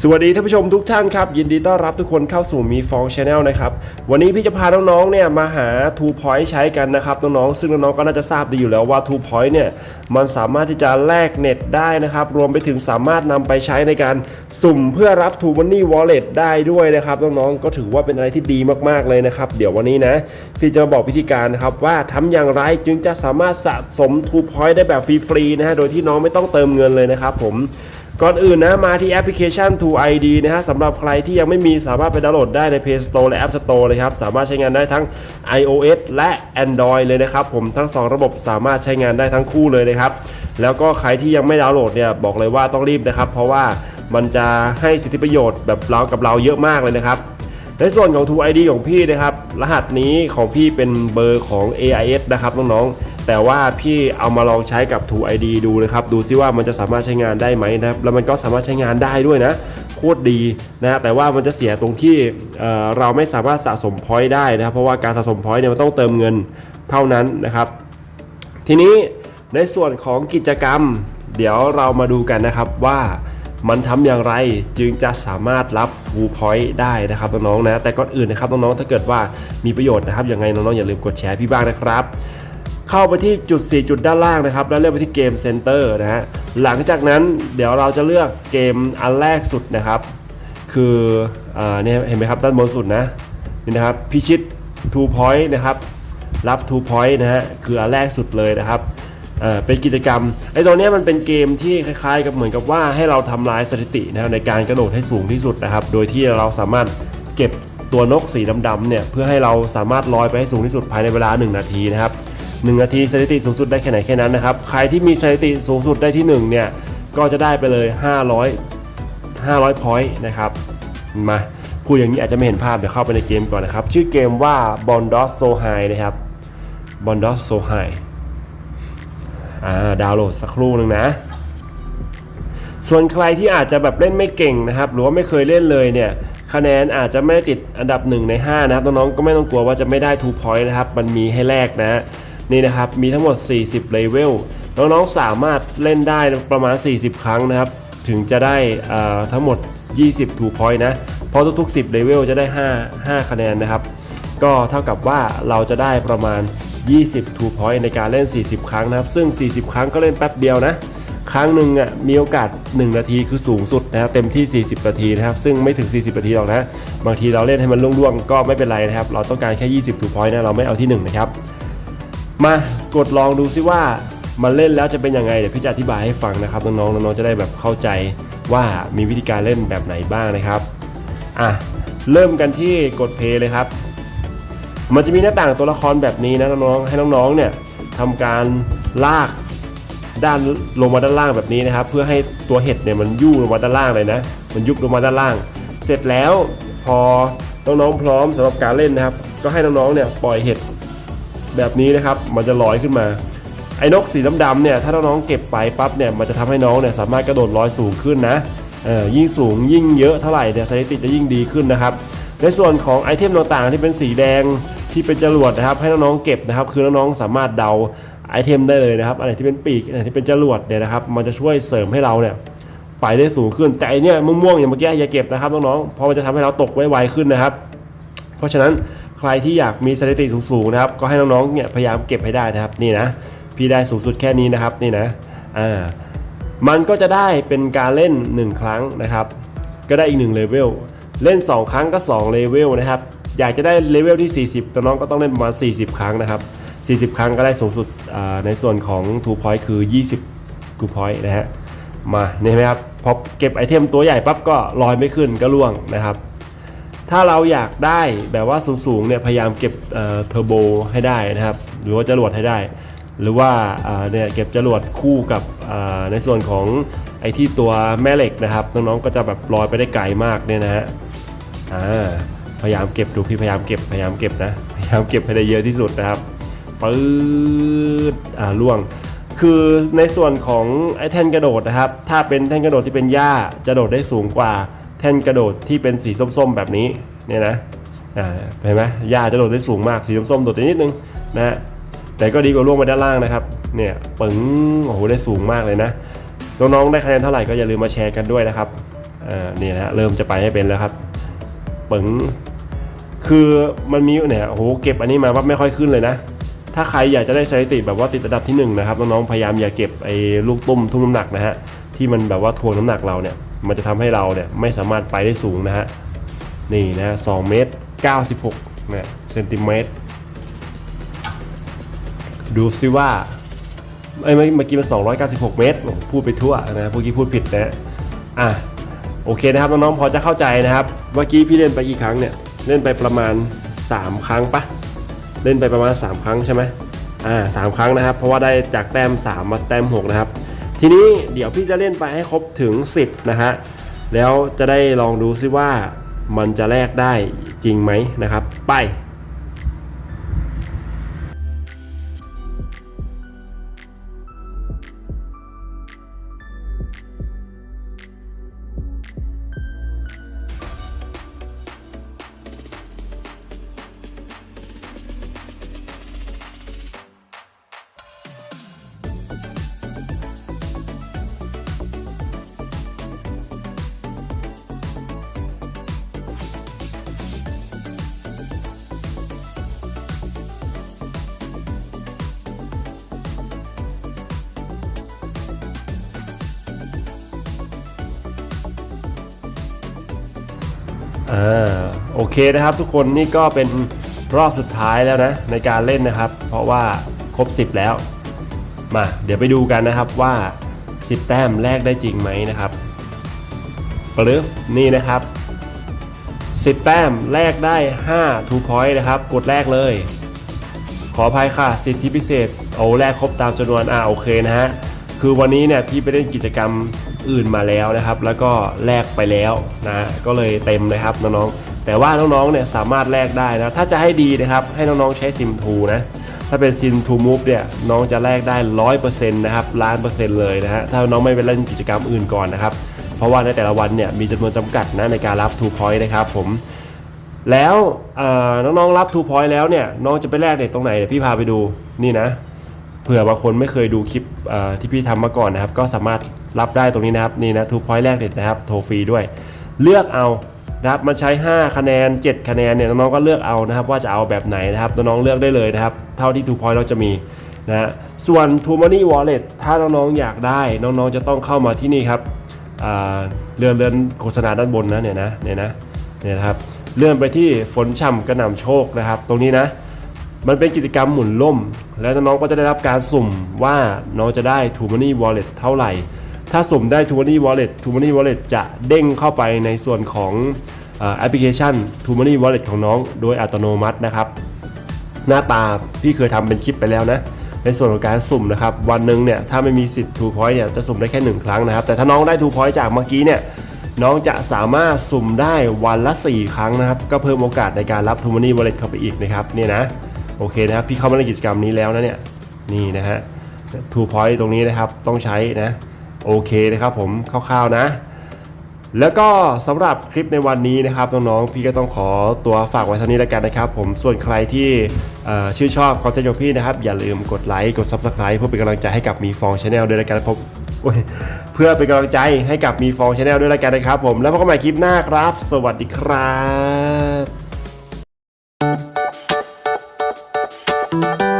สวัสดีท่านผู้ชมทุกท่านครับ ยินดีต้อนรับทุกคนเข้าสู่มีฟองชาแนลนะครับ วันนี้พี่จะพาน้องๆเนี่ยมาหา Two Point ใช้กันนะครับน้องๆซึ่งน้องๆก็น่าจะทราบดีอยู่แล้วว่า Two Point เนี่ยมันสามารถที่จะแลกเน็ตได้นะครับ รวมไปถึงสามารถนำไปใช้ในการสุ่มเพื่อรับ Two Money Wallet ได้ด้วยนะครับน้องๆก็ถือว่าเป็นอะไรที่ดีมากๆเลยนะครับ เดี๋ยววันนี้นะพี่จะมาบอกวิธีการนะครับว่าทำอย่างไรจึงจะสามารถสะสม Two Point ได้แบบฟรีๆนะฮะโดยที่น้องไม่ต้องเติมเงินเลยนะครับผม ก่อนอื่นนะ มาที่แอปพลิเคชัน True ID นะฮะสำหรับใครที่ยังไม่มีสามารถไปดาวน์โหลดได้ใน Play Store และ App Store เลยครับ สามารถใช้งานได้ทั้ง iOS และ Android เลยนะครับ ผมทั้ง 2 ระบบสามารถใช้งานได้ทั้งคู่เลยนะครับ แล้วก็ใครที่ยังไม่ดาวน์โหลดเนี่ยบอกเลยว่าต้องรีบนะครับ เพราะว่ามันจะให้สิทธิประโยชน์แบบเรากับเราเยอะมากเลยนะครับในส่วนของ True ID ของพี่นะครับ รหัสนี้ของพี่เป็นเบอร์ของ AIS นะครับน้องๆ แต่ว่าพี่เอามาลองใช้กับ True ID ดูนะครับ ดูซิว่ามันจะสามารถใช้งานได้ไหมนะครับ แล้วมันก็สามารถใช้งานได้ด้วยนะ โคตรดีนะ แต่ว่ามันจะเสียตรงที่เเราไม่สามารถสะสมพอยต์ได้นะครับ เพราะว่าการสะสมพอยต์เนี่ยมันต้องเติมเงินเท่านั้นนะครับ ทีนี้ในส่วนของกิจกรรม เดี๋ยวเรามาดูกันนะครับว่ามันทำอย่างไรจึงจะสามารถรับ True Point ได้นะครับน้องๆนะ แต่ก่อนอื่นนะครับน้องๆถ้าเกิดว่ามีประโยชน์นะครับยังไงน้องๆอย่าลืมกดแชร์พี่บ้างนะครับ เข้าไปที่จุด 4 จุดด้านล่างนะครับ แล้วเลือกไปที่เกมเซ็นเตอร์นะฮะหลังจากนั้นเดี๋ยวเราจะเลือกเกมอันแรกสุดนะครับ คืออ่าเนี่ยเห็นไหมครับด้านบนสุดนะนี่นะครับพิชิต Two Point นะครับรับ Two Point นะฮะคืออันแรกสุดเลยนะครับเอ่อเป็นกิจกรรมไอ้ตัวเนี้ยมันเป็นเกมที่คล้ายๆ กับเหมือนกับว่าให้เราทำลายสถิตินะครับในการกระโดดให้สูงที่สุดนะครับ โดยที่เราสามารถเก็บตัวนกสีดำๆเนี่ยเพื่อให้เราสามารถลอยไปให้สูงที่สุดภายในเวลา 1 นาทีนะครับ 1นาทีสถิติสูงสุดได้แค่ไหนแค่นั้นนะครับ ใครที่มีสถิติสูงสุดได้ที่1เนี่ยก็จะได้ไปเลย 500 500 point นะครับมาพูดอย่างนี้อาจจะไม่เห็นภาพเดี๋ยวเข้าไปในเกมก่อนนะครับ ชื่อเกมว่า b o n d o s So High นะครับ b o n d o s So High อ่าดาวน์โหลดสักครู่หนึ่งนะ ส่วนใครที่อาจจะแบบเล่นไม่เก่งนะครับ หรือว่าไม่เคยเล่นเลยเนี่ยคะแนนอาจจะไม่ได้ติดอันดับ 1 ใน 5 นะครับน้องๆก็ไม่ต้องกลัวว่าจะไม่ได้ 2 point นะครับ มันมีให้แลกนะ นี่นะครับมีทั้งหมด 40เลเวลน้องๆสามารถเล่นได้ประมาณ 40 ครั้งนะครับ ถึงจะได้ทั้งหมด 20 2 point นะ เพราะทุกๆ 10เลเวลจะได้ 5 5 คะแนนนะครับ ก็เท่ากับว่าเราจะได้ประมาณ 20 2 point ในการเล่น 40 ครั้งนะครับ ซึ่ง 40 ครั้งก็เล่นแป๊บเดียวนะ ครั้งหนึ่งอะมีโอกาส 1 นาทีคือสูงสุดนะครับเต็มที่ 40 นาทีนะครับ ซึ่งไม่ถึง 40 นาทีหรอกนะ บางทีเราเล่นให้มันล่วงๆก็ไม่เป็นไรนะครับ เราต้องการแค่ 20 2 point นะเราไม่เอาที่ 1 นะครับ มากดลองดูซิว่ามันเล่นแล้วจะเป็นยังไงเดี๋ยวพี่จะอธิบายให้ฟังนะครับน้องๆน้องๆจะได้แบบเข้าใจว่ามีวิธีการเล่นแบบไหนบ้างนะครับอะเริ่มกันที่กดเพย์เลยครับ มันจะมีหน้าต่างตัวละครแบบนี้นะน้องๆให้น้องๆเนี่ยทำการลากด้านลงมาด้านล่างแบบนี้นะครับ เพื่อให้ตัวเห็ดเนี่ยมันยู่ลงมาด้านล่างเลยนะ มันยุบลงมาด้านล่าง เสร็จแล้วพอน้องๆพร้อมสำหรับการเล่นนะครับ ก็ให้น้องๆเนี่ยปล่อยเห็ด แบบนี้นะครับมันจะลอยขึ้นมาไอ้นกสีดำๆเนี่ยถ้าน้องๆเก็บไปปั๊บเนี่ยมันจะทำให้น้องเนี่ยสามารถกระโดดลอยสูงขึ้นนะเออยิ่งสูงยิ่งเยอะเท่าไหร่เนี่ยสถิติจะยิ่งดีขึ้นนะครับ ในส่วนของไอเทมต่างๆที่เป็นสีแดงที่เป็นจรวดนะครับ ให้น้องๆเก็บนะครับ คือน้องๆสามารถเดาไอเทมได้เลยนะครับอันไหนที่เป็นปีกอันไหนที่เป็นจรวดเนี่ยนะครับ มันจะช่วยเสริมให้เราเนี่ยไปได้สูงขึ้นแต่อันเนี่ยม่วงๆอย่างเมื่อกี้อย่าเก็บนะครับน้องๆเพราะมันจะทำให้เราตกไวไวขึ้นนะครับ เพราะฉะนั้น รที่อยากมีสถิติสูงๆนะครับ ก็ให้น้องๆเนี่ยพยายามเก็บให้ได้นะครับนี่นะพี่ได้สูงสุดแค่นี้นะครับนี่นะอ่ามันก็จะได้เป็นการเล่น 1 ครั้งนะครับ ก็ได้อีก1เลเวลเล่น 2 ครั้งก็2เลเวลนะครับ อยากจะได้เลเวลที่ 40ตัวน้องก็ต้องเล่นประมาณ 40 ครั้งนะครับ 40 ครั้งก็ได้สูงสุดอ่าในส่วนของ 2 point คือ 20 2 point นะฮะมานี่เห็นไหมครับพอเก็บไอเทมตัวใหญ่ปั๊บก็ลอยไม่ขึ้นก็ล่วงนะครับ ถ้าเราอยากได้แบบว่าสูงๆเนี่ยพยายามเก็บเทอร์โบให้ได้นะครับ หรือว่าจรวดให้ได้ หรือว่าเนี่ยเก็บจรวดคู่กับในส่วนของไอที่ตัวแม่เหล็กนะครับน้องๆก็จะแบบลอยไปได้ไกลมากเนี่ยนะฮะพยายามเก็บดูพี่พยายามเก็บพยายามเก็บนะพยายามเก็บให้ได้เยอะที่สุดนะครับปื๊ดอ่าล่วง คือในส่วนของไอ้แท่นกระโดดนะครับ ถ้าเป็นแท่นกระโดดที่เป็นหญ้าจะโดดได้สูงกว่า ท่นกระโดดที่เป็นสีส้มๆแบบนี้เนี่ยนะเห็นไหมหญ้าจะโดดได้สูงมากสีส้มๆโดดได้นิดนึงนะฮะแต่ก็ดีกว่าล่วงไปด้านล่างนะครับเนี่ยปึ๋งโอ้โหได้สูงมากเลยนะน้องๆได้คะแนนเท่าไหร่ก็อย่าลืมมาแชร์กันด้วยนะครับอ่านี่นะเริ่มจะไปให้เป็นแล้วครับปึ๋งคือมันมีเนี่ยโอ้โหเก็บอันนี้มาว่าไม่ค่อยขึ้นเลยนะ ถ้าใครอยากจะได้สถิติแบบว่าติดอันดับที่หนึ่งนะครับน้องๆพยายามอย่าเก็บไอ้ลูกตุ้มทุ่มน้ำหนักนะฮะ ที่มันแบบว่าทวงน้ำหนักเราเนี่ยมันจะทำให้เราเนี่ยไม่สามารถไปได้สูงนะฮะนี่นะสองเมตรเก้าสิบหกนะเซนติเมตรดูซิว่าไอ้ยเมื่อเมื่อกี้มัน296 เมตรโอ้พูดไปทั่วนะเมื่อกี้พูดผิดนะอะโอเคนะครับน้องๆพอจะเข้าใจนะครับเมื่อกี้พี่เล่นไปกี่ครั้งเนี่ยเล่นไปประมาณ 3 ครั้งปะเล่นไปประมาณ 3 ครั้งใช่ไหมอ่าสามครั้งนะครับ เพราะว่าได้จากแต้ม 3 มาแต้ม 6 นะครับ ทีนี้เดี๋ยวพี่จะเล่นไปให้ครบถึง 10 นะฮะ แล้วจะได้ลองดูซิว่ามันจะแลกได้จริงไหมนะครับ ไป อ่าโอเคนะครับทุกคนนี่ก็เป็นรอบสุดท้ายแล้วนะในการเล่นนะครับ เพราะว่าครบ 10 แล้ว มาเดี๋ยวไปดูกันนะครับว่า 10 แต้มแลกได้จริงไหมนะครับปลึบนี่นะครับ 10 แต้มแลกได้5 2 point นะครับ กดแรกเลย ขออภัยค่ะ สิทธิพิเศษโอ้แลกครบตามจำนวนอ่าโอเคนะฮะ คือวันนี้เนี่ยพี่ไปเล่นกิจกรรม อื่นมาแล้วนะครับ แล้วก็แลกไปแล้วนะก็เลยเต็มเลยครับน้องๆแต่ว่าน้องๆเนี่ยสามารถแลกได้นะถ้าจะให้ดีนะครับให้น้องๆใช้ซิมทูนะถ้าเป็นซิมทูมูฟเนี่ยน้องจะแลกได้ร้อยเปอร์เซ็นต์นะครับล้านเปอร์เซ็นต์เลยนะฮะถ้าน้องไม่ไปเล่นกิจกรรมอื่นก่อนนะครับเพราะว่าในแต่ละวันเนี่ยมีจำนวนจำกัดนะในการรับทูพอยต์นะครับผมแล้วน้องๆรับทูพอยต์แล้วเนี่ยน้องจะไปแลกเนี่ยตรงไหนเดี๋ยวพี่พาไปดูนี่นะ เผื่อบางคนไม่เคยดูคลิปที่พี่ทำมาก่อนนะครับ ก็สามารถรับได้ตรงนี้นะครับนี่นะทูพอยต์แรกเด็ดนะครับโทรฟรีด้วย เลือกเอานะครับมันใช้ 5 คะแนน 7 คะแนนเนี่ยน้องๆก็เลือกเอานะครับ ว่าจะเอาแบบไหนนะครับน้องๆเลือกได้เลยนะครับ เท่าที่ทูพอยต์เราจะมีนะฮะส่วน t ู Money Wallet ถ้าน้องๆอยากได้น้องๆจะต้องเข้ามาที่นี่ครับเลื่อนเลื่อนโฆษณาด้านบนนะเนี่ยนะเนี่ยนะเนี่ยนะครับเลื่อนไปที่ฝนช่ำกระหน่ำโชคนะครับ ตรงนี้นะ มันเป็นกิจกรรมหมุนล่ม แล้วน้องๆก็จะได้รับการสุ่มว่าน้องจะได้ t ู Money Wallet เท่าไหร่ ถ้าสุ่มได้ t ู Money Wallet t ู Money Wallet จะเด้งเข้าไปในส่วนของแอปพลิเคชัน t ู Money Wallet ของน้องโดยอัตโนมัตินะครับ หน้าตาพี่เคยทำเป็นคลิปไปแล้วนะ ในส่วนของการสุ่มนะครับ วันหนึ่งเนี่ยถ้าไม่มีสิทธิ์2 point เนี่ยจะสุ่มได้แค่ 1 ครั้งนะครับ แต่ถ้าน้องได้2 point จากเมื่อกี้เนี่ยน้องจะสามารถสุ่มได้วันละ 4 ครั้งนะครับ ก็เพิ่มโอกาสในการรับ t ู Money Wallet เข้าไปอีกนะครับ เนี่ยนะ โอเคนะครับพี่เข้ามาในกิจกรรมนี้แล้วนะเนี่ยนี่นะฮะ2 point ตรงนี้นะครับต้องใช้นะโอเคนะครับผมคร่าวๆนะ แล้วก็สำหรับคลิปในวันนี้นะครับน้องๆพี่ก็ต้องขอตัวฝากไว้เท่านี้แล้วกันนะครับ ผมส่วนใครที่ชื่นชอบคอนเทนต์ของพี่นะครับอย่าลืมกดไลค์กด Subscribe เพื่อเป็นกำลังใจให้กับมีฟองชาแนลด้วยแล้วกันผมเพื่อเป็นกำลังใจให้กับมีฟองชาแนลด้วยแล้วกันนะครับ ผมแล้วพบกันใหม่คลิปหน้าครับ สวัสดีครับ Thank you.